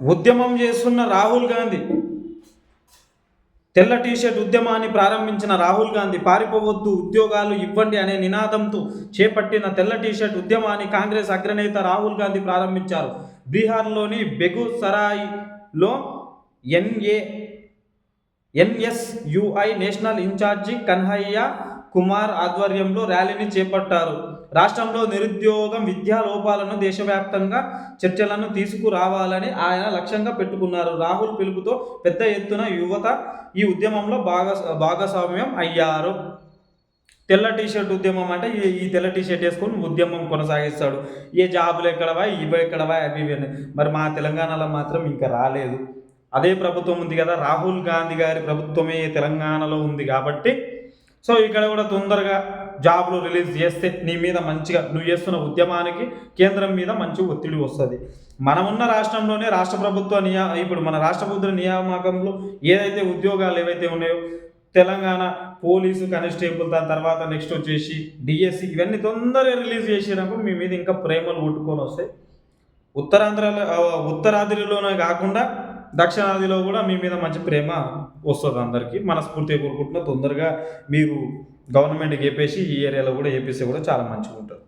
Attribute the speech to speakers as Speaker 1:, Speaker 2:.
Speaker 1: ఉద్యమం చేస్తున్న రాహుల్ గాంధీ. తెల్ల టీషర్ట్ ఉద్యమాన్ని ప్రారంభించిన రాహుల్ గాంధీ పారిపోవద్దు ఉద్యోగాలు ఇవ్వండి అనే నినాదంతో చేపట్టిన తెల్ల టీషర్ట్ ఉద్యమాన్ని కాంగ్రెస్ అగ్రనేత రాహుల్ గాంధీ ప్రారంభించారు. బీహార్లోని బెగుసరాయిలో NA NSUI national incharge Kanhaiya Kumar ఆధ్వర్యంలో ర్యాలీని చేపట్టారు. రాష్ట్రంలో నిరుద్యోగం విద్యా లోపాలను దేశవ్యాప్తంగా చర్చలను తీసుకురావాలని ఆయన లక్ష్యంగా పెట్టుకున్నారు. రాహుల్ పిలుపుతో పెద్ద ఎత్తున యువత ఈ ఉద్యమంలో భాగ భాగస్వామ్యం అయ్యారు. తెల్ల టీషర్ట్ ఉద్యమం అంటే ఈ ఈ తెల్ల టీషర్ట్ వేసుకొని ఉద్యమం కొనసాగిస్తాడు. ఏ జాబులు ఎక్కడవా ఇవి ఎక్కడవా అవి ఇవి అని. మరి మా తెలంగాణలో మాత్రం ఇంకా రాలేదు. అదే ప్రభుత్వం ఉంది కదా రాహుల్ గాంధీ గారి ప్రభుత్వమే తెలంగాణలో ఉంది కాబట్టి సో ఇక్కడ కూడా తొందరగా జాబ్లు రిలీజ్ చేస్తే నీ మీద మంచిగా నువ్వు చేస్తున్న ఉద్యమానికి కేంద్రం మీద మంచి ఒత్తిడి వస్తుంది. మనమున్న రాష్ట్రంలోనే రాష్ట్ర ప్రభుత్వ నియా ఇప్పుడు మన రాష్ట్ర ప్రభుత్వ నియామకంలో ఏదైతే ఉద్యోగాలు ఏవైతే ఉన్నాయో తెలంగాణ పోలీసు కానిస్టేబుల్ దాని తర్వాత నెక్స్ట్ వచ్చేసి డిఎస్సి ఇవన్నీ తొందరగా రిలీజ్ చేసినప్పుడు మీ మీద ఇంకా ప్రేమలు కొట్టుకొని వస్తాయి. ఉత్తరాంధ్రలో ఉత్తరాదిలోనే కాకుండా దక్షిణాదిలో కూడా మీ మీద మంచి ప్రేమ వస్తుంది అందరికీ. మనస్ఫూర్తిగా కోరుకుంటున్నా తొందరగా మీరు గవర్నమెంట్కి వేపేసి ఈ ఏరియాలో కూడా వేపేస్తే కూడా చాలా మంచిగా ఉంటుంది.